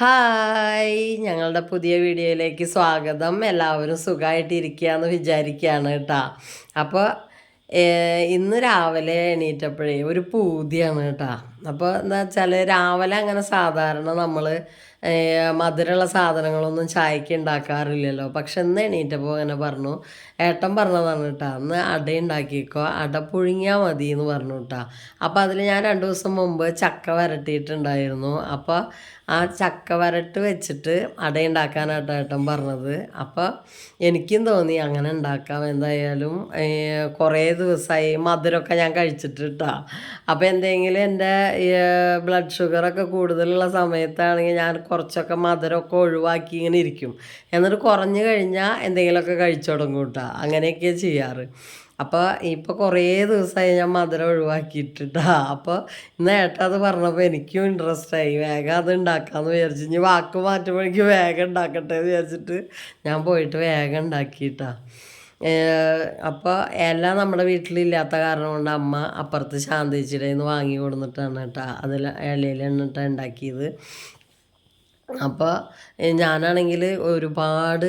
Hi ഞങ്ങളുടെ പുതിയ വീഡിയോയിലേക്ക് സ്വാഗതം. എല്ലാവരും സുഖമായിട്ടിരിക്കുകയെന്ന് വിചാരിക്കുകയാണ് കേട്ടോ. അപ്പോൾ ഇന്ന് രാവിലെ എണീറ്റപ്പോഴേ ഒരു പൂതിയാണ് കേട്ടോ. അപ്പോൾ എന്താ വെച്ചാൽ രാവിലെ അങ്ങനെ സാധാരണ നമ്മൾ മധുരമുള്ള സാധനങ്ങളൊന്നും ചായക്ക് ഉണ്ടാക്കാറില്ലല്ലോ. പക്ഷെ ഇന്ന് എണീറ്റപ്പോൾ അങ്ങനെ പറഞ്ഞു ഏട്ടൻ പറഞ്ഞതാണ് കേട്ടോ അന്ന് അട ഉണ്ടാക്കിക്കോ അട പുഴുങ്ങിയാൽ മതി എന്ന് പറഞ്ഞു കേട്ടോ. അപ്പോൾ അതിൽ ഞാൻ രണ്ട് ദിവസം മുമ്പ് ചക്ക വരട്ടിയിട്ടുണ്ടായിരുന്നു. അപ്പോൾ ആ ചക്ക വരട്ട് വെച്ചിട്ട് അട ഉണ്ടാക്കാനായിട്ട് ഏട്ടൻ പറഞ്ഞത്. അപ്പോൾ എനിക്കും തോന്നി അങ്ങനെ ഉണ്ടാക്കാം. എന്തായാലും കുറേ ദിവസമായി മധുരമൊക്കെ ഞാൻ കഴിച്ചിട്ടിട്ടാ. അപ്പോൾ എന്തെങ്കിലും എന്റെ ബ്ലഡ് ഷുഗറൊക്കെ കൂടുതലുള്ള സമയത്താണെങ്കിൽ ഞാൻ കുറച്ചൊക്കെ മധുരമൊക്കെ ഒഴിവാക്കി ഇങ്ങനെ ഇരിക്കും. എന്നിട്ട് കുറഞ്ഞു കഴിഞ്ഞാൽ എന്തെങ്കിലുമൊക്കെ കഴിച്ചു തുടങ്ങും കേട്ടോ അങ്ങനെയൊക്കെയാണ് ചെയ്യാറ്. അപ്പോൾ ഇപ്പോൾ കുറേ ദിവസമായി ഞാൻ മധുരം ഒഴിവാക്കിയിട്ടാ അപ്പോൾ ഇന്ന് ഏട്ടാ അത് പറഞ്ഞപ്പോൾ എനിക്കും ഇൻട്രസ്റ്റ് ആയി. വേഗം അത് ഉണ്ടാക്കാമെന്ന് വിചാരിച്ചു. ഇനി വാക്ക് മാറ്റുമ്പോഴേക്കും വേഗം ഉണ്ടാക്കട്ടെ എന്ന് വിചാരിച്ചിട്ട് ഞാൻ പോയിട്ട് വേഗം ഉണ്ടാക്കിയിട്ടാ അപ്പോൾ എല്ലാം നമ്മുടെ വീട്ടിലില്ലാത്ത കാരണം കൊണ്ട് അമ്മ അപ്പുറത്ത് ശാന്തിച്ചിടയിൽ നിന്ന് വാങ്ങി കൊടുത്തിട്ടാണ് കേട്ടോ. അതിൽ ഇലയിൽ എണ്ണിട്ടാണ് ഉണ്ടാക്കിയത് അപ്പോൾ ഞാനാണെങ്കിൽ ഒരുപാട്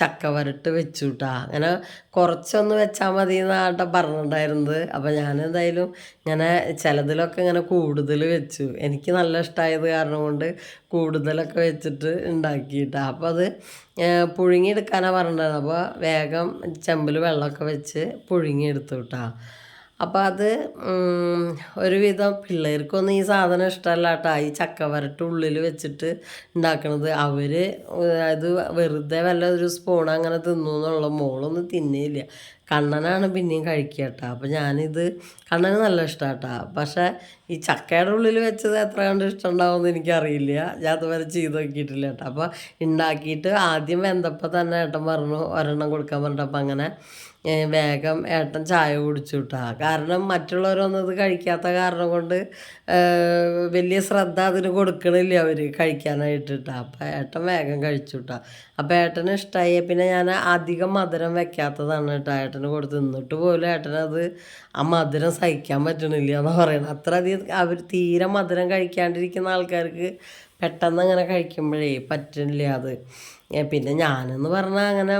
ചക്ക വരട്ട് വെച്ചു അങ്ങനെ കുറച്ചൊന്ന് വെച്ചാൽ മതി എന്നാട്ട പറഞ്ഞിട്ടുണ്ടായിരുന്നത്. അപ്പോൾ ഞാൻ എന്തായാലും ഇങ്ങനെ ചിലതിലൊക്കെ ഇങ്ങനെ കൂടുതൽ വെച്ചു. എനിക്ക് നല്ല ഇഷ്ടമായത് കാരണം കൊണ്ട് കൂടുതലൊക്കെ വെച്ചിട്ട് ഉണ്ടാക്കിയിട്ടാ. അപ്പോൾ അത് പുഴുങ്ങിയെടുക്കാനാണ് പറഞ്ഞത് അപ്പോൾ വേഗം ചെമ്പിൽ വെള്ളമൊക്കെ വെച്ച് പുഴുങ്ങിയെടുത്തു കേട്ടോ അപ്പോൾ അത് ഒരുവിധം പിള്ളേർക്കൊന്നും ഈ സാധനം ഇഷ്ടമല്ല കേട്ടോ ഈ ചക്കവരട്ട് ഉള്ളിൽ വെച്ചിട്ട് ഉണ്ടാക്കണത് അവർ അത് വെറുതെ വല്ല ഒരു സ്പൂൺ അങ്ങനെ തിന്നു എന്നുള്ള മോളൊന്നും തിന്നേയില്ല കണ്ണനാണ് പിന്നെയും കഴിക്കുക കേട്ടോ അപ്പോൾ ഞാനിത് കണ്ണന് നല്ല ഇഷ്ടമാണ് കേട്ടോ പക്ഷേ ഈ ചക്കയുടെ ഉള്ളിൽ വെച്ചത് എത്ര കണ്ട് ഇഷ്ടമുണ്ടാവുമെന്ന് എനിക്കറിയില്ല. ഞാൻ അതുവരെ ചെയ്ത് നോക്കിയിട്ടില്ല കേട്ടോ. അപ്പോൾ ഉണ്ടാക്കിയിട്ട് ആദ്യം വെന്തപ്പോൾ തന്നെ ഏട്ടൻ പറഞ്ഞു ഒരെണ്ണം കൊടുക്കാൻ പറഞ്ഞപ്പോൾ അങ്ങനെ വേഗം ഏട്ടൻ ചായ കുടിച്ചു കിട്ടാ. കാരണം മറ്റുള്ളവരൊന്നും ഇത് കഴിക്കാത്ത കാരണം കൊണ്ട് വലിയ ശ്രദ്ധ അതിന് കൊടുക്കണില്ല അവർ കഴിക്കാനായിട്ട് കഴിക്കാനായിട്ടിട്ടാ അപ്പം ഏട്ടൻ വേഗം കഴിച്ചു കിട്ടാ. അപ്പം ഏട്ടന് ഇഷ്ടമായി പിന്നെ ഞാൻ അധികം മധുരം വെക്കാത്തതാണ് കേട്ടോ ഏട്ടന് കൊടുത്ത് നിന്നിട്ട് പോലും ഏട്ടനത് ആ മധുരം സഹിക്കാൻ പറ്റണില്ല എന്ന് പറയണം. അത്ര അധികം അവർ തീരെ മധുരം കഴിക്കാണ്ടിരിക്കുന്ന ആൾക്കാർക്ക് പെട്ടെന്ന് അങ്ങനെ കഴിക്കുമ്പോഴേ പറ്റണില്ല അത്. പിന്നെ ഞാനെന്ന് പറഞ്ഞാൽ അങ്ങനെ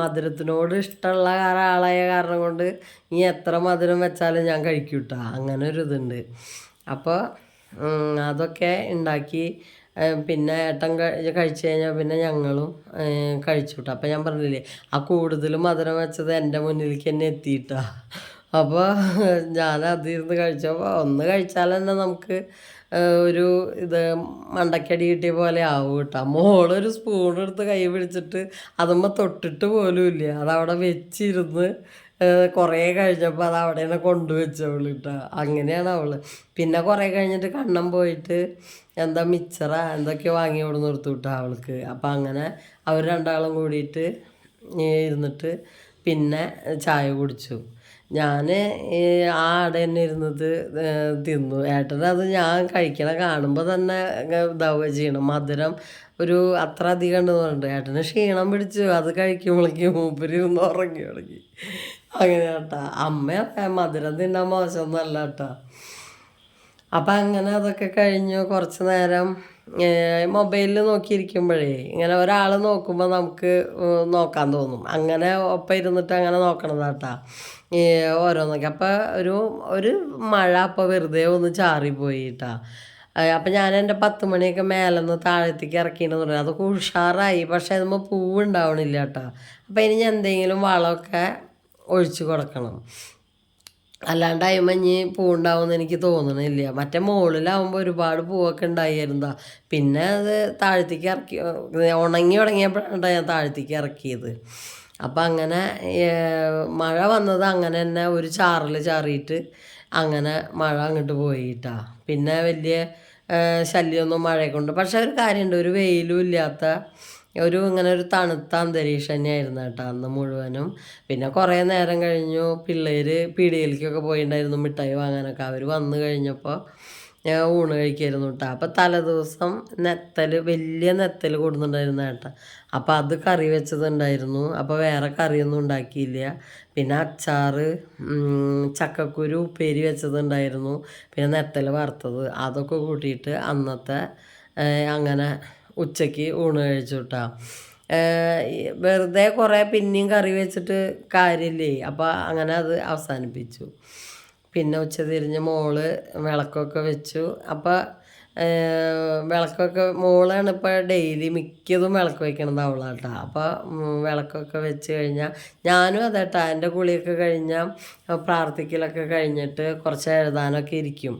മധുരത്തിനോട് ഇഷ്ടമുള്ള ഒരാളായ കാരണം കൊണ്ട് ഇനി എത്ര മധുരം വെച്ചാലും ഞാൻ കഴിക്കൂട്ടാ. കേട്ടോ അങ്ങനെ ഒരു ഇതുണ്ട്. അപ്പോൾ അതൊക്കെ ഉണ്ടാക്കി പിന്നെ ഏട്ടൻ കഴിച്ചു കഴിഞ്ഞാൽ പിന്നെ ഞങ്ങളും കഴിച്ചു വിട്ടു അപ്പം ഞാൻ പറഞ്ഞില്ലേ ആ കൂടുതൽ മധുരം വെച്ചത് എന്റെ മുന്നിലേക്ക് തന്നെ എത്തിയിട്ടാ. അപ്പോൾ ഞാൻ അതിരുന്ന് കഴിച്ചപ്പോൾ ഒന്ന് കഴിച്ചാൽ തന്നെ നമുക്ക് ഒരു ഇത് മണ്ടക്കടി കിട്ടിയ പോലെ ആവും കേട്ടോ. മോളൊരു സ്പൂൺ എടുത്ത് കൈ പിടിച്ചിട്ട് അതുമ്മ തൊട്ടിട്ട് പോലും ഇല്ല അതവിടെ വെച്ചിരുന്ന് കുറേ കഴിഞ്ഞപ്പോൾ അത് അവിടെ തന്നെ കൊണ്ടുവച്ചവൾ കേട്ടോ അങ്ങനെയാണ് അവൾ പിന്നെ കുറേ കഴിഞ്ഞിട്ട് കണ്ണം പോയിട്ട് എന്താ മിച്ചറ? എന്തൊക്കെയോ വാങ്ങി അവിടെ നിർത്തി വിട്ടാ അവൾക്ക്. അപ്പം അങ്ങനെ അവർ രണ്ടാളും കൂടിയിട്ട് ഇരുന്നിട്ട് പിന്നെ ചായ കുടിച്ചു. ഞാൻ ആ ആട തന്നെ ഇരുന്നത് തിന്നു. ഏട്ടനത് ഞാൻ കഴിക്കണ കാണുമ്പോൾ തന്നെ ഇതാവുക ചെയ്യണം. മധുരം ഒരു അത്ര അധികം ഉണ്ടെന്ന് പറഞ്ഞിട്ട് ഏട്ടന് ക്ഷീണം പിടിച്ചു. അത് കഴിക്കുമ്പോഴേക്കും മൂപ്പരി ഇരുന്ന് ഉറങ്ങി തുടങ്ങി. അങ്ങനെ കേട്ടാ. അമ്മ മധുരം തിന്നാൻ മോശമൊന്നുമല്ല കേട്ടോ. അപ്പം അങ്ങനെ അതൊക്കെ കഴിഞ്ഞു കുറച്ച് നേരം മൊബൈലിൽ നോക്കിയിരിക്കുമ്പോഴേ ഇങ്ങനെ ഒരാൾ നോക്കുമ്പോൾ നമുക്ക് നോക്കാൻ തോന്നും. അങ്ങനെ ഒപ്പം ഇരുന്നിട്ട് അങ്ങനെ നോക്കണതാട്ടാ ഓരോന്നൊക്കെ. അപ്പോൾ ഒരു ഒരു മഴ അപ്പോൾ വെറുതെ ഒന്ന് ചാറിപ്പോയി കേട്ടാ. അപ്പം ഞാൻ എന്റെ പത്ത് മണിയൊക്കെ മേലെന്ന് താഴത്തേക്ക് ഇറക്കിയെന്ന് പറഞ്ഞു. അതൊക്കെ ഉഷാറായി. പക്ഷേ അതുമ്പോൾ പൂവ് ഉണ്ടാവണില്ല കേട്ടോ. അപ്പം ഇനി എന്തെങ്കിലും വളമൊക്കെ ഒഴിച്ച് കൊടുക്കണം. അല്ലാണ്ട് അയിമഞ്ഞ് പൂവുണ്ടാവുമെന്ന് എനിക്ക് തോന്നണില്ല. മറ്റേ മുകളിലാവുമ്പോൾ ഒരുപാട് പൂവൊക്കെ ഉണ്ടായിരുന്നതാ. പിന്നെ അത് താഴത്തേക്ക് ഇറക്കി ഉണങ്ങി തുടങ്ങിയപ്പോഴാണ് ഞാൻ താഴത്തേക്ക് ഇറക്കിയത്. അപ്പം അങ്ങനെ മഴ വന്നത് അങ്ങനെ തന്നെ ഒരു ചാറിൽ ചാറിയിട്ട് അങ്ങനെ മഴ അങ്ങോട്ട് പോയിട്ടാ. പിന്നെ വലിയ ശല്യമൊന്നും മഴയെ കൊണ്ട്. പക്ഷെ ഒരു കാര്യമുണ്ട് ഒരു വെയിലും ഇല്ലാത്ത ഒരു ഇങ്ങനെ ഒരു തണുത്ത അന്തരീക്ഷം തന്നെയായിരുന്നു കേട്ടോ അന്ന് മുഴുവനും. പിന്നെ കുറേ നേരം കഴിഞ്ഞു. പിള്ളേർ പീടികയിലേക്കൊക്കെ പോയിട്ടുണ്ടായിരുന്നു മിഠായി വാങ്ങാനൊക്കെ. അവർ വന്നു കഴിഞ്ഞപ്പോൾ ഞാൻ ഊണ് കഴിക്കായിരുന്നു കേട്ടോ. അപ്പോൾ തലേദിവസം നെത്തൽ വലിയ നെത്തൽ കൊടുക്കുന്നുണ്ടായിരുന്നു കേട്ടോ. അപ്പോൾ അത് കറി വെച്ചതുണ്ടായിരുന്നു. അപ്പോൾ വേറെ കറിയൊന്നും ഉണ്ടാക്കിയില്ല. പിന്നെ അച്ചാറ് ചക്കക്കുരു ഉപ്പേരി വെച്ചതുണ്ടായിരുന്നു. പിന്നെ നെത്തൽ വറുത്തത്. അതൊക്കെ കൂട്ടിയിട്ട് അന്നത്തെ അങ്ങനെ ഉച്ചയ്ക്ക് ഊണ് കഴിച്ചു വെറുതെ കുറേ പിന്നെയും കറി വെച്ചിട്ട് കാര്യമില്ലേ അപ്പോൾ അങ്ങനെ അത് അവസാനിപ്പിച്ചു. പിന്നെ ഉച്ച തിരിഞ്ഞ് മോൾ വിളക്കൊക്കെ വെച്ചു. അപ്പോൾ വിളക്കൊക്കെ മോളാണ് ഇപ്പോൾ ഡെയിലി മിക്കതും വിളക്ക് വയ്ക്കണത് അവളാട്ടാ. അപ്പോൾ വിളക്കൊക്കെ വെച്ച് കഴിഞ്ഞാൽ ഞാനും അതേട്ടാ എന്റെ കുളിയൊക്കെ കഴിഞ്ഞാൽ പ്രാർത്ഥിക്കലൊക്കെ കഴിഞ്ഞിട്ട് കുറച്ച് എഴുതാനൊക്കെ ഇരിക്കും.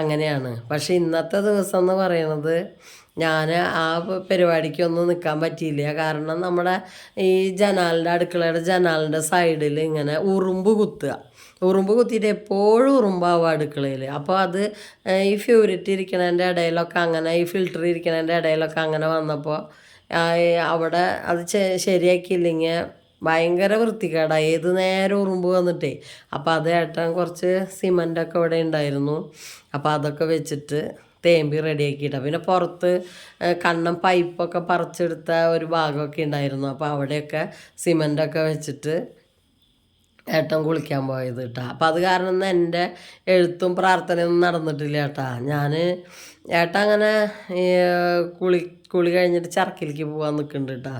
അങ്ങനെയാണ്. പക്ഷേ ഇന്നത്തെ ദിവസം എന്ന് പറയുന്നത് ഞാൻ ആ പരിപാടിക്കൊന്നും നിൽക്കാൻ പറ്റിയില്ല. കാരണം നമ്മുടെ ഈ ജനാലിന്റെ അടുക്കളയുടെ ജനാലിന്റെ സൈഡിൽ ഇങ്ങനെ ഉറുമ്പ് കുത്തുക. ഉറുമ്പ് കുത്തിയിട്ട് എപ്പോഴും ഉറുമ്പാവും അടുക്കളയിൽ അപ്പോൾ അത് ഈ ഫ്യൂരിറ്റി ഇരിക്കണതിന്റെ ഇടയിലൊക്കെ അങ്ങനെ ഈ ഫിൽറ്റർ ഇരിക്കണതിന്റെ ഇടയിലൊക്കെ അങ്ങനെ വന്നപ്പോൾ അവിടെ അത് ശരിയാക്കിയില്ലെങ്കിൽ ഭയങ്കര വൃത്തികേടായി ഏത് നേരം ഉറുമ്പ് വന്നിട്ടേ. അപ്പോൾ അത് ഏട്ടൻ കുറച്ച് സിമന്റൊക്കെ ഇവിടെ ഉണ്ടായിരുന്നു അപ്പോൾ അതൊക്കെ വെച്ചിട്ട് തേമ്പി റെഡിയാക്കിയിട്ട്. പിന്നെ പുറത്ത് കണ്ണം പൈപ്പൊക്കെ പറിച്ചെടുത്ത ഒരു ഭാഗമൊക്കെ ഉണ്ടായിരുന്നു. അപ്പോൾ അവിടെയൊക്കെ സിമന്റൊക്കെ വെച്ചിട്ട് ഏട്ടൻ കുളിക്കാൻ പോയത് കേട്ടോ. അപ്പം അത് കാരണം ഒന്നും എന്റെ എഴുത്തും പ്രാർത്ഥനയൊന്നും നടന്നിട്ടില്ല ഏട്ടാ ഞാൻ ഏട്ടൻ അങ്ങനെ കുളി കുളി കഴിഞ്ഞിട്ട് ചർക്കിലേക്ക് പോകാൻ നിൽക്കുന്നുണ്ട് കേട്ടോ.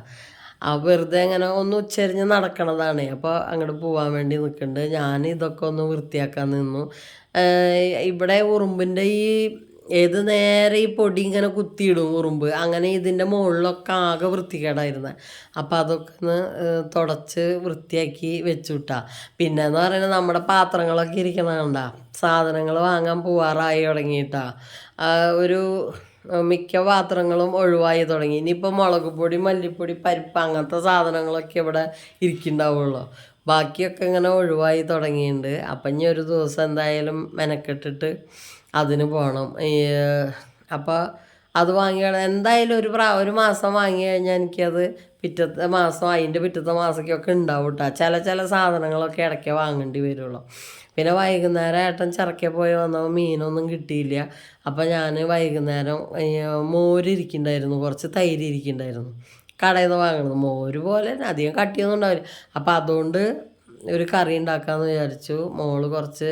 ആ വെറുതെ അങ്ങനെ ഒന്ന് ഉച്ചരിഞ്ഞ് നടക്കണതാണ്. അപ്പോൾ അങ്ങോട്ട് പോകാൻ വേണ്ടി നിൽക്കുന്നുണ്ട് ഞാൻ ഇതൊക്കെ ഒന്ന് വൃത്തിയാക്കാൻ നിന്നു. ഇവിടെ ഉറുമ്പിന്റെ ഈ ഏത് നേരെ ഈ പൊടി ഇങ്ങനെ കുത്തിയിടും ഉറുമ്പ്. അങ്ങനെ ഇതിന്റെ മുകളിലൊക്കെ ആകെ വൃത്തികേടായിരുന്നു. അപ്പം അതൊക്കെ ഒന്ന് തുടച്ച് വൃത്തിയാക്കി വെച്ചു വിട്ടാ പിന്നെ പറയുന്നത് നമ്മുടെ പാത്രങ്ങളൊക്കെ ഇരിക്കണ കണ്ട. സാധനങ്ങൾ വാങ്ങാൻ പോവാറായി തുടങ്ങിയിട്ടാ. ഒരു മിക്ക പാത്രങ്ങളും ഒഴിവായി തുടങ്ങി. ഇനിയിപ്പോൾ മുളക് പൊടി മല്ലിപ്പൊടി പരിപ്പ് അങ്ങനത്തെ സാധനങ്ങളൊക്കെ ഇവിടെ ഇരിക്കുന്നുണ്ടാവുള്ളൂ. ബാക്കിയൊക്കെ ഇങ്ങനെ ഒഴിവായി തുടങ്ങിയിട്ടുണ്ട്. അപ്പം ഇനി ഒരു ദിവസം എന്തായാലും മെനക്കെട്ടിട്ട് അതിന് പോകണം അപ്പോൾ അത് വാങ്ങിയാണ്. എന്തായാലും ഒരു പ്രാ ഒരു മാസം വാങ്ങി കഴിഞ്ഞാൽ എനിക്കത് പിറ്റത്തെ മാസം അതിന്റെ പിറ്റത്തെ മാസമൊക്കെ ഉണ്ടാവും കേട്ടോ ചില ചില സാധനങ്ങളൊക്കെ ഇടയ്ക്ക് വാങ്ങേണ്ടി വരുള്ളൂ. പിന്നെ വൈകുന്നേരം ഏട്ടൻ ചിറക്കെ പോയി വന്നപ്പോൾ മീനൊന്നും കിട്ടിയില്ല. അപ്പോൾ ഞാൻ വൈകുന്നേരം മോരിരിക്കുന്നുണ്ടായിരുന്നു കുറച്ച് തൈര് ഇരിക്കുന്നുണ്ടായിരുന്നു കടയിൽ നിന്ന് വാങ്ങണത്. മോര് പോലെ അധികം കട്ടിയൊന്നും ഉണ്ടാവില്ല. അപ്പോൾ അതുകൊണ്ട് ഒരു കറി ഉണ്ടാക്കാമെന്ന് വിചാരിച്ചു. മോൾ കുറച്ച്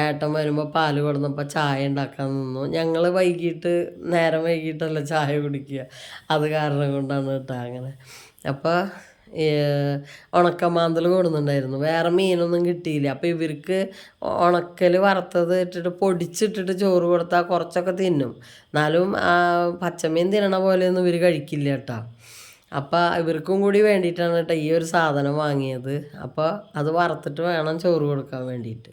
ഏട്ടൻ വരുമ്പോൾ പാൽ കൊടുന്നപ്പോൾ ചായ ഉണ്ടാക്കാൻ നിന്നു. ഞങ്ങൾ വൈകിട്ട് നേരം വൈകിട്ടല്ല ചായ കുടിക്കുക. അത് കാരണം കൊണ്ടാണ് കേട്ടോ അങ്ങനെ. അപ്പോൾ ഉണക്കമാന്തൽ കൊടുന്നുണ്ടായിരുന്നു വേറെ മീനൊന്നും കിട്ടിയില്ല. അപ്പോൾ ഇവർക്ക് ഉണക്കൽ വറുത്തത് ഇട്ടിട്ട് പൊടിച്ചിട്ടിട്ട് ചോറ് കൊടുത്താൽ കുറച്ചൊക്കെ തിന്നും. എന്നാലും പച്ചമീൻ തിന്നണ പോലെയൊന്നും ഇവർ കഴിക്കില്ല കേട്ടോ. അപ്പോൾ ഇവർക്കും കൂടി വേണ്ടിയിട്ടാണ് കേട്ടോ ഈ ഒരു സാധനം വാങ്ങിയത്. അപ്പോൾ അത് വറുത്തിട്ട് വേണം ചോറ് കൊടുക്കാൻ വേണ്ടിയിട്ട്.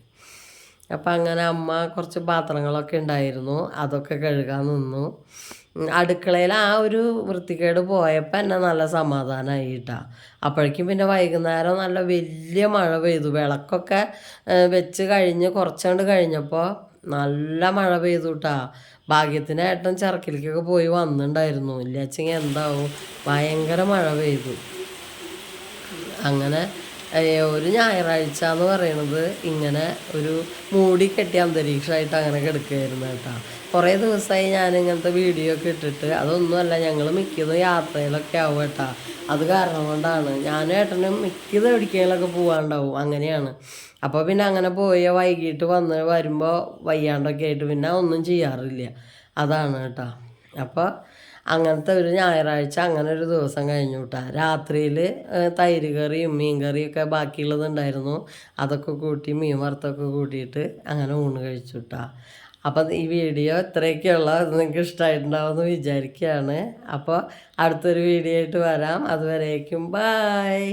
അപ്പം അങ്ങനെ അമ്മ കുറച്ച് പാത്രങ്ങളൊക്കെ ഉണ്ടായിരുന്നു. അതൊക്കെ കഴുകാൻ നിന്നു. അടുക്കളയിൽ ആ ഒരു വൃത്തികേട് പോയപ്പോൾ എന്നെ നല്ല സമാധാനമായി കേട്ടാ അപ്പോഴേക്കും പിന്നെ വൈകുന്നേരം നല്ല വലിയ മഴ പെയ്തു. വിളക്കൊക്കെ വെച്ച് കഴിഞ്ഞ് കുറച്ചുകൊണ്ട് കഴിഞ്ഞപ്പോൾ നല്ല മഴ പെയ്തു കേട്ടാ ഭാഗ്യത്തിന് ഏട്ടൻ ചിറക്കിലേക്കൊക്കെ പോയി വന്നിട്ടുണ്ടായിരുന്നു. ഇല്ലാച്ചെങ്കിൽ എന്താവും? ഭയങ്കര മഴ പെയ്തു. അങ്ങനെ ഒരു ഞായറാഴ്ച എന്ന് പറയണത് ഇങ്ങനെ ഒരു മൂടി കെട്ടിയ അന്തരീക്ഷമായിട്ട് അങ്ങനെ കിടക്കുകയായിരുന്നു കേട്ടോ കുറേ ദിവസമായി ഞാൻ ഇങ്ങനത്തെ വീഡിയോ ഒക്കെ ഇട്ടിട്ട്. അതൊന്നുമല്ല ഞങ്ങൾ മിക്കതും യാത്രയിലൊക്കെ ആവും കേട്ടോ. അത് കാരണം കൊണ്ടാണ്. ഞാനും ഏട്ടനും മിക്കതും എവിടേക്കെങ്കിലൊക്കെ പോകാണ്ടാവും അങ്ങനെയാണ്. അപ്പോൾ പിന്നെ അങ്ങനെ പോയ വൈകിട്ട് വന്ന് വരുമ്പോൾ വയ്യാണ്ടൊക്കെ ആയിട്ട് പിന്നെ ഒന്നും ചെയ്യാറില്ല. അതാണ് കേട്ടോ. അപ്പോൾ അങ്ങനത്തെ ഒരു ഞായറാഴ്ച അങ്ങനെ ഒരു ദിവസം കഴിഞ്ഞു കേട്ടാ. രാത്രിയിൽ തൈര് കറിയും മീൻ കറിയൊക്കെ ബാക്കിയുള്ളതുണ്ടായിരുന്നു അതൊക്കെ കൂട്ടി മീൻ വറുത്തൊക്കെ കൂട്ടിയിട്ട് അങ്ങനെ ഊണ് കഴിച്ചു കേട്ടോ. അപ്പം ഈ വീഡിയോ ഇത്രയൊക്കെയുള്ള. നിങ്ങൾക്ക് ഇഷ്ടമായിട്ടുണ്ടാവുമെന്ന് വിചാരിക്കുകയാണ്. അപ്പോൾ അടുത്തൊരു വീഡിയോ ആയിട്ട് വരാം. അതുവരേക്കും ബായ്